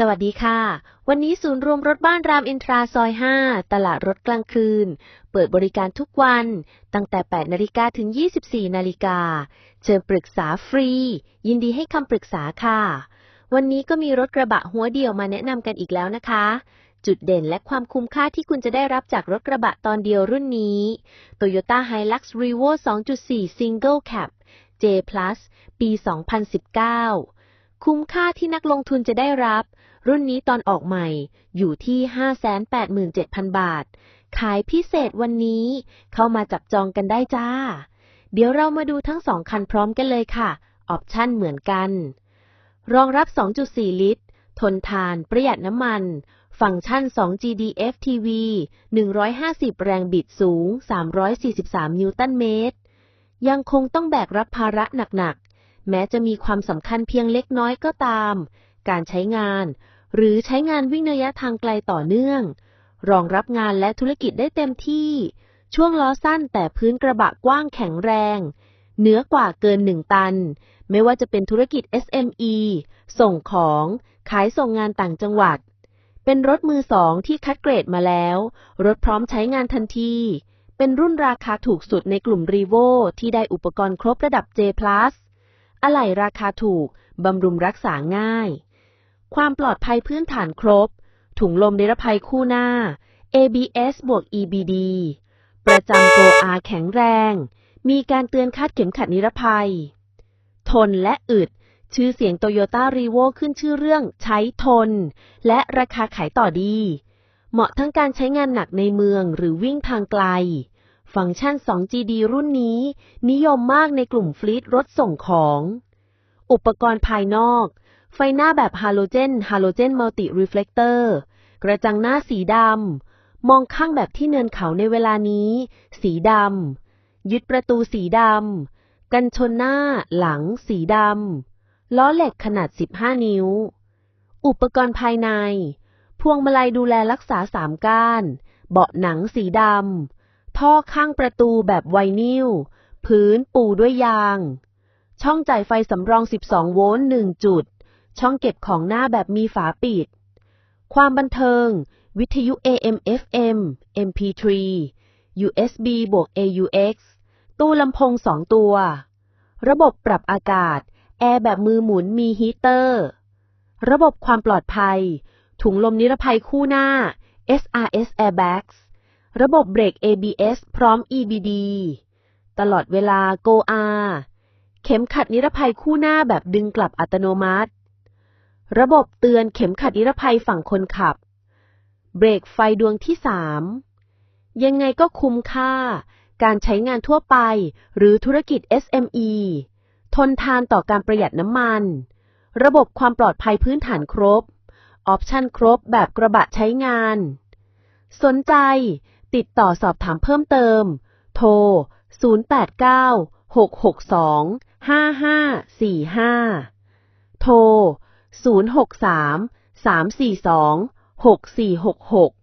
สวัสดีค่ะ วันนี้ศูนย์รวมรถบ้านรามอินทราซอย 5 ตลาดรถกลางคืน เปิดบริการทุกวัน ตั้งแต่ 8 นาฬิกาถึง 24 นาฬิกา เชิญปรึกษาฟรี ยินดีให้คำปรึกษาค่ะ วันนี้ก็มีรถกระบะหัวเดียวมาแนะนำกันอีกแล้วนะคะ จุดเด่นและความคุ้มค่าที่คุณจะได้รับจากรถกระบะตอนเดียวรุ่นนี้ Toyota Hilux Revo 2.4 Single Cab J Plus ปี 2019 คุ้มค่าที่นักลงทุนจะได้รับ รุ่นนี้ตอนออกใหม่ อยู่ที่ 587,000 บาท ขายพิเศษวันนี้ เข้ามาจับจองกันได้จ้า เดี๋ยวเรามาดูทั้งสองคันพร้อมกันเลยค่ะ ออปชั่นเหมือนกัน รองรับ 2.4 ลิตร ทนทาน ประหยัดน้ำมัน ฟังก์ชัน 2 GDF TV 150 แรงบิดสูง 343 นิวตันเมตร ยังคงต้องแบกรับภาระหนักๆ แม้จะมีความสำคัญเพียงเล็กน้อยก็ตาม การใช้งาน หรือใช้งานวิ่งระยะทางไกลต่อเนื่อง รองรับงานและธุรกิจได้เต็มที่ ช่วงล้อสั้นแต่พื้นกระบะกว้างแข็งแรง เหนือกว่าเกิน1ตัน ไม่ว่าจะเป็นธุรกิจ SME ส่งของ ขายส่งงานต่างจังหวัด เป็นรถมือสองที่คัดเกรดมาแล้ว รถพร้อมใช้งานทันทีเป็นรุ่นราคาถูกสุดในกลุ่มรีโวที่ได้อุปกรณ์ครบระดับ J+ อะไหล่ราคาถูก บำรุงรักษาง่าย ความปลอดภัยพื้นฐานครบ ถุงลมนิรภัยคู่หน้า ABS บวก EBD ประจำโกอาแข็งแรง มีการเตือนคาดเข็มขัดนิรภัย ทนและอึด ชื่อเสียงโตโยต้ารีโวขึ้นชื่อเรื่องใช้ทน และราคาขายต่อดี เหมาะทั้งการใช้งานหนักในเมืองหรือวิ่งทางไกล ฟังก์ชัน 2GD รุ่นนี้ นิยมมากในกลุ่มฟลีตรถส่งของ อุปกรณ์ภายนอก ไฟหน้าแบบฮาโลเจนฮาโลเจนมัลติรีเฟล็กเตอร์กระจังหน้าสีดำ มองข้างแบบที่เนินเขาในเวลานี้ สีดำ ยึดประตูสีดำ กันชนหน้า หลัง สีดำ ล้อเหล็กขนาด 15 นิ้ว อุปกรณ์ภายใน พวงมาลัยดูแลรักษาสามก้าน เบาะหนังสีดำ ท่อข้างประตูแบบไวนิลพื้นปูด้วยยาง ช่องจ่ายไฟสำรอง 12 โวลต์ 1 จุด ช่องเก็บของหน้าแบบมีฝาปิด ความบันเทิง วิทยุ AM FM MP3 USB บวก AUX ตู้ลำโพง 2 ตัว ระบบปรับอากาศ แอร์แบบมือหมุนมีฮีเตอร์ ระบบความปลอดภัย ถุงลมนิรภัยคู่หน้า SRS Airbags ระบบเบรก ABS พร้อม EBD ตลอดเวลา Go R เข็มขัดนิรภัยคู่หน้าแบบดึงกลับอัตโนมัติ ระบบเตือนเข็มขัดนิรภัยฝั่งคนขับ เบรกไฟดวงที่ 3 ยังไงก็คุ้มค่า การใช้งานทั่วไป หรือธุรกิจ SME ทนทานต่อการประหยัดน้ำมัน ระบบความปลอดภัยพื้นฐานครบ ออปชั่นครบแบบกระบะใช้งาน สนใจ ติดต่อสอบถามเพิ่มเติม โทร 089 662 5545 โทร 063 342 6466